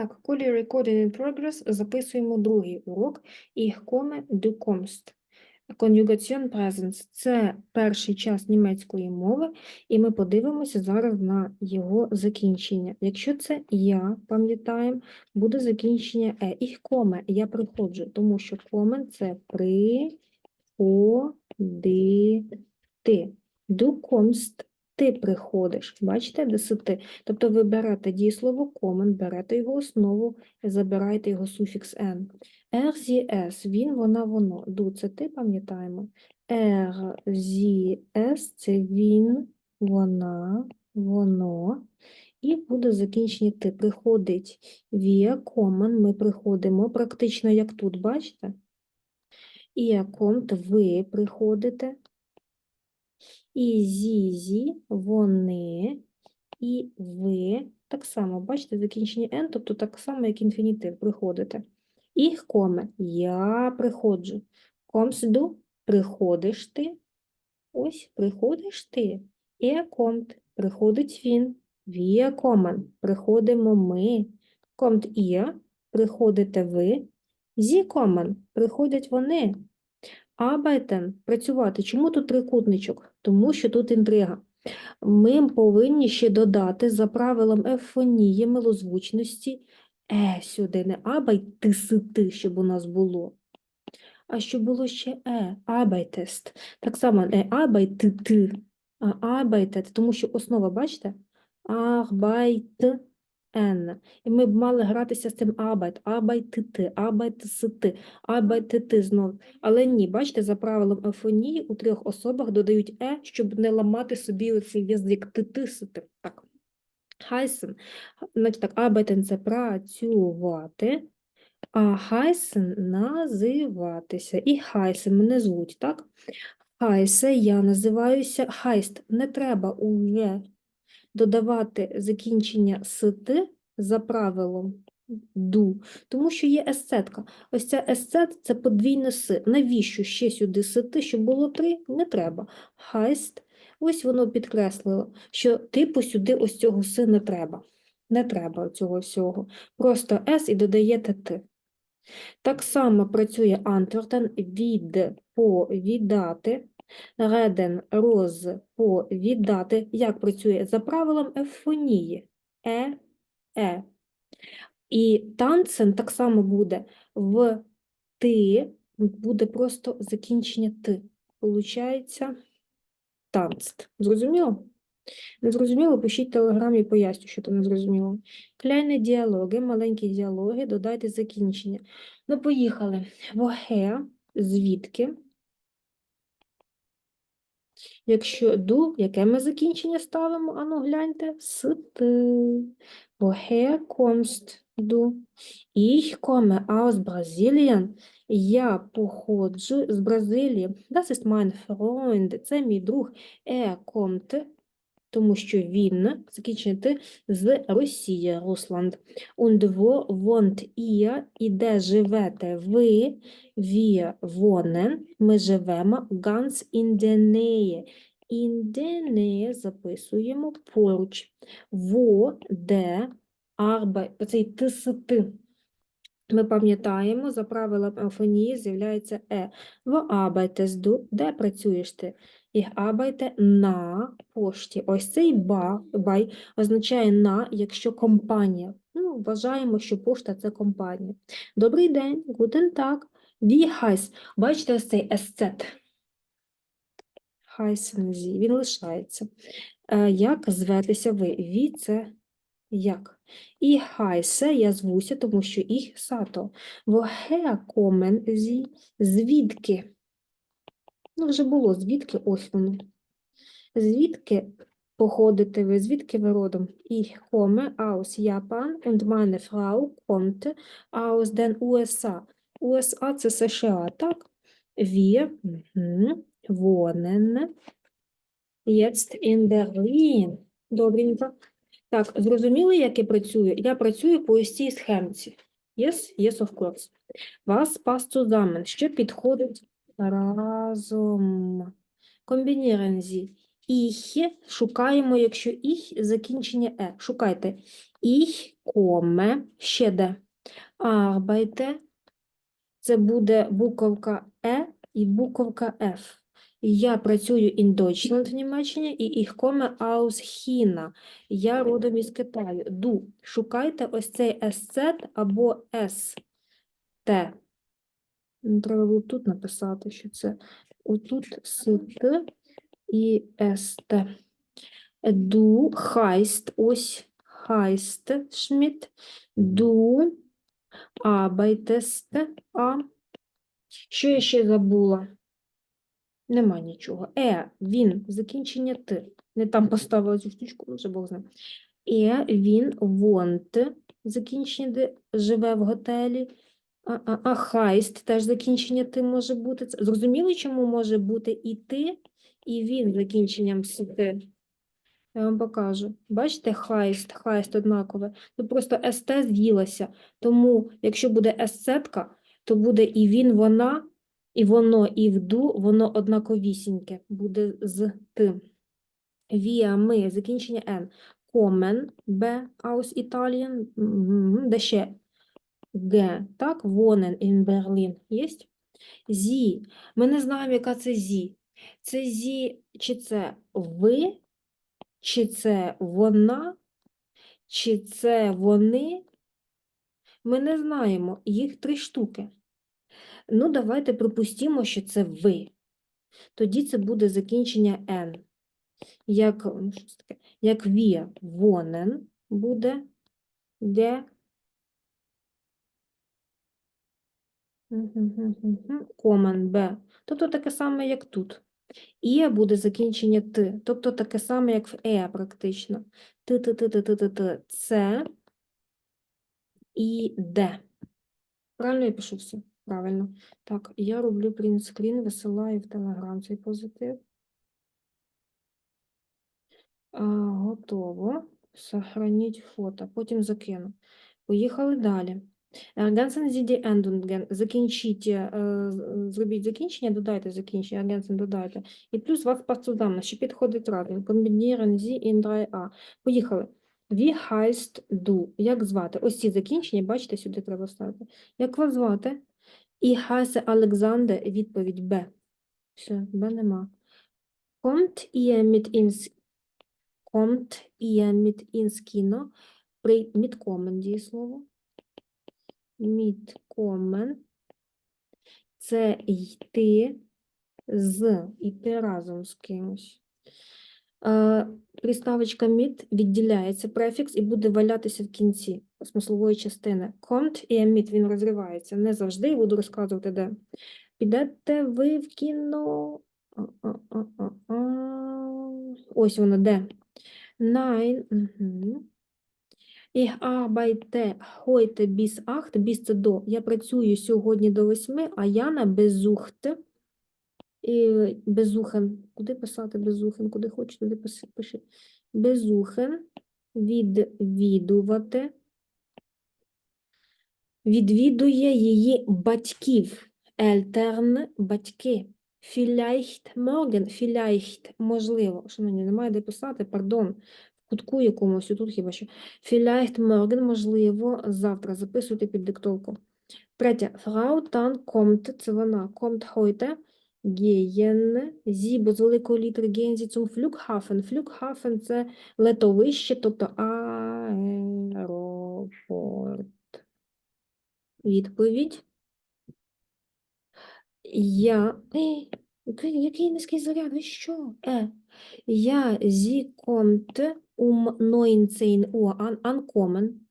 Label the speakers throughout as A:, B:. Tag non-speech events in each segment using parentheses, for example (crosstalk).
A: Так, колі recording in progress, записуємо другий урок. Ich komme, du kommst. Conjugation presence – це перший час німецької мови, і ми подивимося зараз на його закінчення. Якщо це я, пам'ятаємо, буде закінчення е. Ich komme, я приходжу, тому що kommen – це приходити. Du kommst – ти приходиш. Бачите, десяти. Тобто ви берете дієслово комен, берете його основу, забираєте його суфікс «n». «Er», «sie», «es» – він, вона, воно. «Du» – це ти, пам'ятаємо. «Er», «sie», «es» – це він, вона, воно. І буде закінчення ти. Приходить «wir kommen», ми приходимо, практично як тут, бачите? «Ihr kommt» – ви приходите. І зізі, вони, і ви. Так само, бачите, закінчення «н», тобто так само, як інфінітив, приходите. «Ich komme» – я приходжу. «Kommst du» – приходиш ти. Ось, приходиш ти. «Er kommt» – приходить він. «Wir kommen» – приходимо ми. «Kommt ihr» – приходите ви. «Sie kommen» – приходять вони. Arbeiten – працювати. Чому тут трикутничок? Тому що тут інтрига. Ми повинні ще додати за правилом ефонії милозвучності е сюди, не arbeitest, щоб у нас було. А щоб було ще е, arbeitest. Так само не arbeitет, а arbeitet, тому що основа, бачите? Arbeiten. І ми б мали гратися з цим arbeit, arbeitete, arbeitest, arbeitete знов. Але ні, бачите, за правилом ефонії у трьох особах додають е, щоб не ламати собі оцей язик титисити. Так. Heißen, значить так, arbeiten – це працювати, а heißen – називатися. І heißen мене звуть, так? Heiße, я називаюся heißt. Не треба уже додавати закінчення «сити» за правилом «ду», тому що є есцетка. Ось ця есцет – це подвійне «си». Навіщо ще сюди «сити», щоб було три? Не треба. Хайст. Ось воно підкреслило, що типу сюди ось цього «си» не треба. Не треба цього всього. Просто «с» і додаєте «ти». Так само працює антвертен від повідати, реден роз повідати. Як працює? За правилом ефонії. Е, е. І танцен так само буде в ти, буде просто закінчення ти. Получається танцт. Зрозуміло? Не зрозуміло, пишіть в телеграмі, поясню, що то не зрозуміло. Кляйні діалоги, маленькі діалоги, додайте закінчення. Ну, поїхали. Воге, звідки? Якщо ду, яке ми закінчення ставимо? Ану, гляньте. С ти. Woher kommst du? Ich komme aus Brasilien. Я походжу з Бразилії. Das ist mein Freund. Це мій друг. Er kommt, тому що він, закінчення ти, з Росії, Русланд. Und wo wohnt ihr? І де живете ви? Wir wohnen. Ми живемо ganz in der Nähe. In der Nähe записуємо поруч. Во, де, арбе, оцей тисити. Ми пам'ятаємо, за правилом афонії з'являється е. В arbeitest du, де працюєш ти? Ich arbeite на пошті. Ось цей ба, бай означає на, якщо компанія. Ну, вважаємо, що пошта – це компанія. Добрий день, guten Tag. Wie heißt? Бачите ось цей есцет. Sie. Він лишається. Е, Як зветеся ви? Ві – це як? І хайсе я звуся, тому що їх сато. Woher kommen Sie? Звідки? Ну, вже було, звідки ось воно. Звідки походите ви, звідки ви родом? Ich komme aus Japan und meine Frau kommt aus den USA. USA – це США, так? Wir wohnen jetzt in Berlin. Добренько. Так, зрозуміли, як я працюю? Я працюю по ось цій схемці. Yes, yes, of course. Was passt zusammen? Що підходить разом? Комбініруємо зі. Ich шукаємо, якщо ich закінчення е. Шукайте. Ich komme, ще де. Arbeite, це буде буковка е і буковка F. Я працюю in Deutschland в Німеччині і ich komme aus China. Я родом із Китаю. Du. Шукайте ось цей SZ або ST. Треба було тут написати, що це отут СТ і СТ. Du heißt, ось heißt Schmidt. Du arbeitest, а що я ще забула? Нема нічого. Е, він, закінчення ти. Не там поставила цю штучку, вже Бог знає. Е, він, wohnt, закінчення де живе в готелі. А, а, хайст теж закінчення ти може бути. Зрозуміли, чому може бути і ти, і він закінченням з ти? Я вам покажу. Бачите, хайст, хайст однакове. Тут просто ст з'їлася. Тому, якщо буде есцетка, то буде і він, вона, і воно, і вду, воно однаковісіньке. Буде з тим. Віа, ми, закінчення Н. Комен, Б, Italien, м, де ще Г, так, wohnen in Berlin, єсть? Зі, ми не знаємо, яка це зі. Це зі, чи це ви, чи це вона, чи це вони. Ми не знаємо, їх три штуки. Ну, давайте припустимо, що це ви. Тоді це буде закінчення N. Як, ну? Як wir wohnen буде де Комен Б. Тобто таке саме, як тут. Є буде закінчення ти, тобто таке саме, як в е, практично. Ти, ти, ти, ти, ти, ти, ти. Це і де. Правильно я пишу все? Правильно. Так, я роблю принтскрін, висилаю в Телеграм цей позитив. Готово. Сохраніть фото, потім закину. Поїхали далі. Sie die Закінчіть, зробіть закінчення, додайте закінчення, ergänzen додайте. І плюс вас passt що підходить разом. Kombinieren Sie in 3a. Поїхали. Wie heißt du? Як звати? Ось ці закінчення, бачите, сюди треба ставити. Як вас звати? Ich heiße Alexander. Відповідь Б. Все, Б нема. Ihr mit ins Kommt ihr mit ins Kino? При мідкомен дієслово. Мідкомен. Це йти з, йти разом з кимось. Е, Приставочка мід відділяється префікс і буде валятися в кінці смислової частини. Комт і еміт, він розривається. Не завжди буду розказувати, де. Підете ви в кіно. Ось воно де. Nein. Угу. Ich arbeite heute bis 8, bis це до. Я працюю сьогодні до 8, а Яна besucht. І безухен. Куди писати безухен? Куди хочеш, туди пиши. Безухен. Відвідувати. Відвідує її батьків. Eltern – батьки. Vielleicht morgen, vielleicht, можливо. Шановні, немає де писати, пардон. Кутку якомусь, тут хіба що. Vielleicht morgen, можливо, завтра. Записуйте під диктовку. Третє. Frau dann kommt, це вона. Kommt heute gehen бо з великої літери gehen sie zum Flughafen. Flughafen – це летовище, тобто аеропорт. Відповідь. Я. (gasps) Який, низький заряд? Ви що? Е. Я sie kommt um 19 Uhr an, ankommen.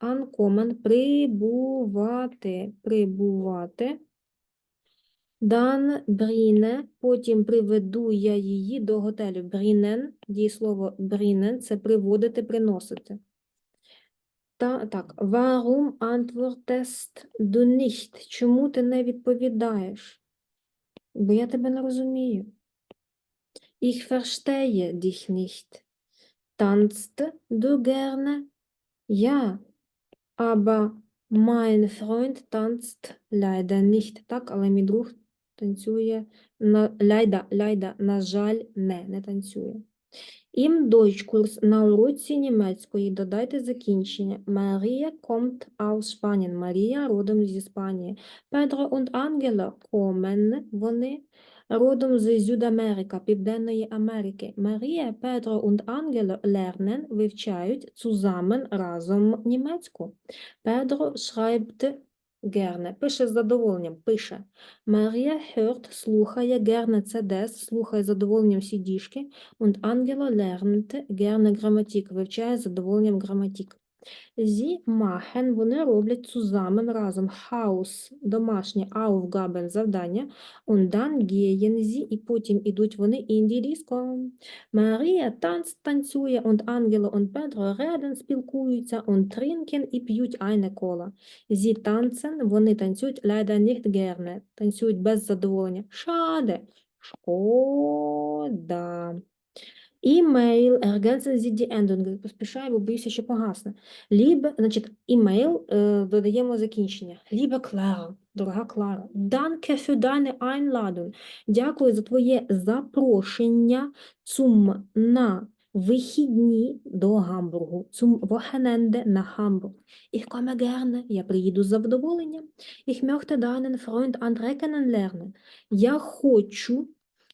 A: Ankommen, прибувати, прибувати. Дан бріне, потім приведу я її до готелю. Брінен, дієслово брінен – це приводити, приносити. Та, так, warum antwortest du nicht? Чому ти не відповідаєш? Бо я тебе не розумію. Ich verstehe dich nicht. Tanzt du gerne? Ja, aber mein Freund tanzt leider nicht. Так, але мій друг танцює на ляйда, ляйда, на жаль, не, не танцює. Ім Deutschkurs на уроці німецької додайте закінчення. Марія kommt aus Spanien. Марія родом з Іспанії. Педро und Ангела kommen, вони родом з Зюдамерика, Південної Америки. Марія, Педро und Ангела lernen, вивчають zusammen, разом німецьку. Педро schreibt gerne, пише з задоволенням, пише. Марія hört, слухає, gerne це des, слухає з задоволенням всі діжки. Und Angela lernt gerne Grammatik, вивчає з задоволенням граматик. Sie machen, вони роблять zusammen, разом, Haus, домашнє, завдання, sie, і потім ідуть вони die Disco. Марія танц, танцює, und Angela und Pedro reden, спілкуються, und trinken, і п'ють eine Cola. Sie tanzen, вони танцюють, gerne, танцюють без задоволення. Шаде. Імейл, ergänzen Sie die Endungen. Поспішаю, бо боюся, що погасне. Лібе, значить, імейл е, додаємо закінчення. Лібе Клара, дорога Клара. Danke für deine Einladung. Дякую за твоє запрошення zum на вихідні до Гамбургу. Zum Wochenende на Гамбург. Ich komme gerne. Я приїду з задоволенням. Ich möchte deinen Freund André kennenlernen. Я хочу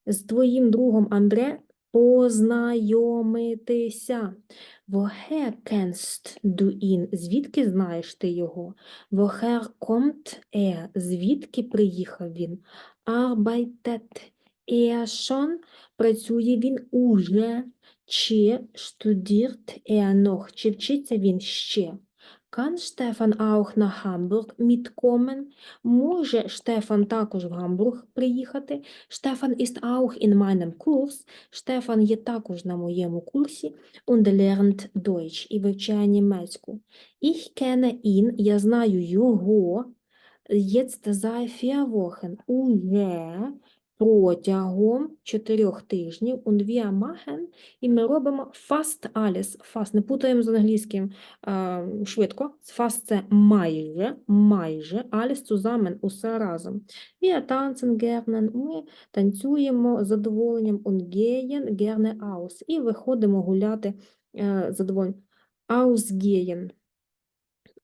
A: з твоїм другом Андре познайомитися. Woher kennst du ihn? Звідки знаєш ти його? Woher kommt er? Звідки приїхав він? Arbeitet er schon? Працює він уже? Чи studiert er noch? Чи вчиться він ще? Kann Stefan auch nach Hamburg mitkommen? Може Штефан також в Гамбург приїхати? Штефан ist auch in meinem Kurs. Штефан є також на моєму курсі und lernt Deutsch і вивчає німецьку. Ich kenne ihn, я знаю його, jetzt seit vier Wochen, уже протягом чотирьох тижнів und wir machen, і ми робимо fast alles. Fast, не путаємо з англійським а, швидко. Fast – це майже, майже, alles zusammen, усе разом. Wir tanzen gerne, ми танцюємо з задоволенням und gehen gerne aus. І виходимо гуляти е, з задоволенням. Ausgehen.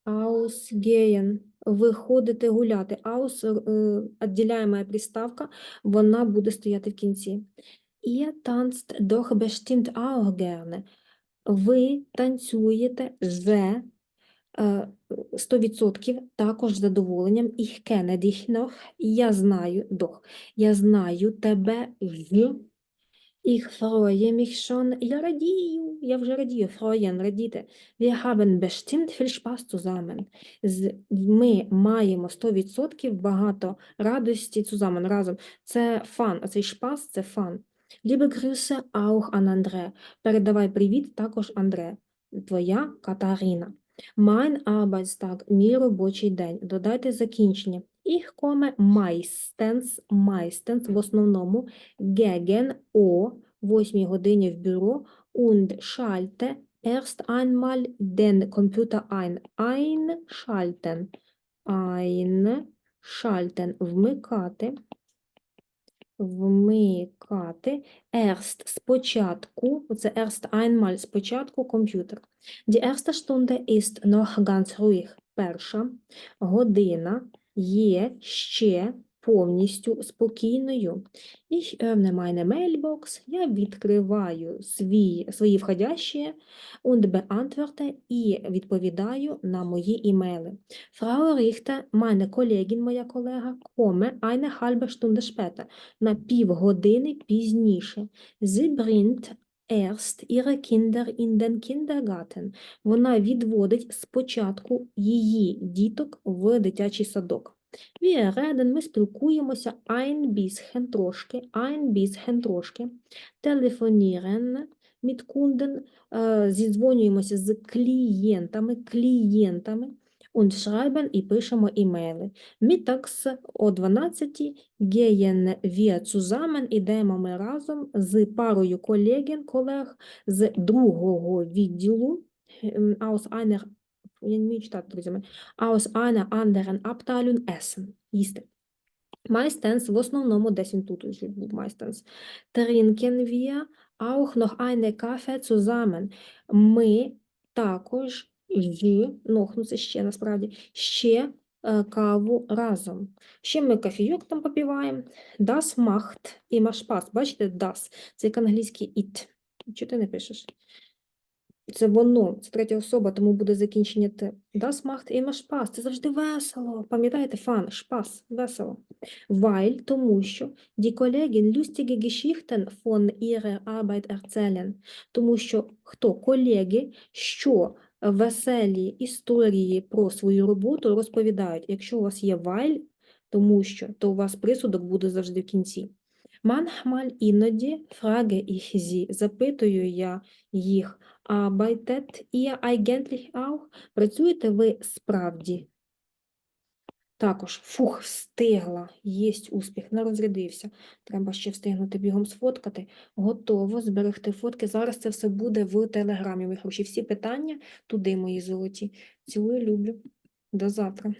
A: Ausgehen. Виходити гуляти. Aus, е, відділяєма приставка, вона буде стояти в кінці. Ihr tanzt doch bestimmt auch gerne. Ви танцюєте вже е, 100% також з задоволенням. Ich kenne dich noch. Я знаю, doch. Я знаю тебе вже. Ich freue mich schon. Я радію. Я вже радію. Freuen, радіти. Wir haben bestimmt viel Spaß zusammen. З- Ми маємо 100% багато радості zusammen, разом. Це фан, а цей шпас – це фан. Liebe Grüße auch an André. Передавай привіт також Андре. Твоя Катарина. Mein Arbeitstag – мій робочий день. Додайте закінчення. Ich komme meistens, meistens в основному gegen о 8 годині в бюро und schalte erst einmal den Computer ein. Einschalten. Einschalten. Вмикати. Вмикати. Erst спочатку. Це erst einmal спочатку комп'ютер. Die erste Stunde ist noch ganz ruhig. Перша година є ще повністю спокійною. Ich öffne meine Mailbox, я відкриваю свій, свої входящі und beantworte і відповідаю на мої імейли. Frau Richter, meine Kollegin, моя колега, komme eine halbe Stunde später, на півгодини пізніше. Sie bringt erst ihre Kinder in den Kindergarten. Вона відводить спочатку її діток в дитячий садок. Wir reden, ми спілкуємося ein bisschen трошки, ein bisschen трошки, telefonieren mit Kunden, зідзвонюємося з клієнтами, клієнтами, und schreiben і пишемо імейли. Mittags о 12 gehen wir zusammen, ідемо ми разом з парою колегін, колег з другого відділу, ем, aus einer, я не вмію читати, друзі aus einer anderen Abteilung essen, їсти. Meistens, в основному, десь він тут уже був meistens. Trinken wir auch noch eine Kaffee zusammen. Ми також noch, ну це ще насправді, ще е, каву разом. Ще ми кофійок там попиваємо. Das macht immer Spaß. Бачите, das. Це як англійський it. Чого ти не пишеш? Це воно, це третя особа, тому буде закінчення Т. Das macht immer Spaß. Це завжди весело. Пам'ятаєте, фан, Spaß, весело. Weil, тому що die Kollegen lustige Geschichten von ihrer Arbeit erzählen. Тому що хто? Колеги, що веселі історії про свою роботу розповідають. Якщо у вас є валь, тому що, то у вас присудок буде завжди в кінці. Манхмаль іноді фраге іхзі, запитую я їх, а байтет і айгентліх аух, Працюєте ви справді? Також, фух, встигла, єсть успіх, не розрядився. Треба ще встигнути бігом сфоткати. Готово, зберегти фотки. Зараз це все буде в телеграмі. Ви хороші. Всі питання туди, мої золоті. Цілую, люблю. До завтра.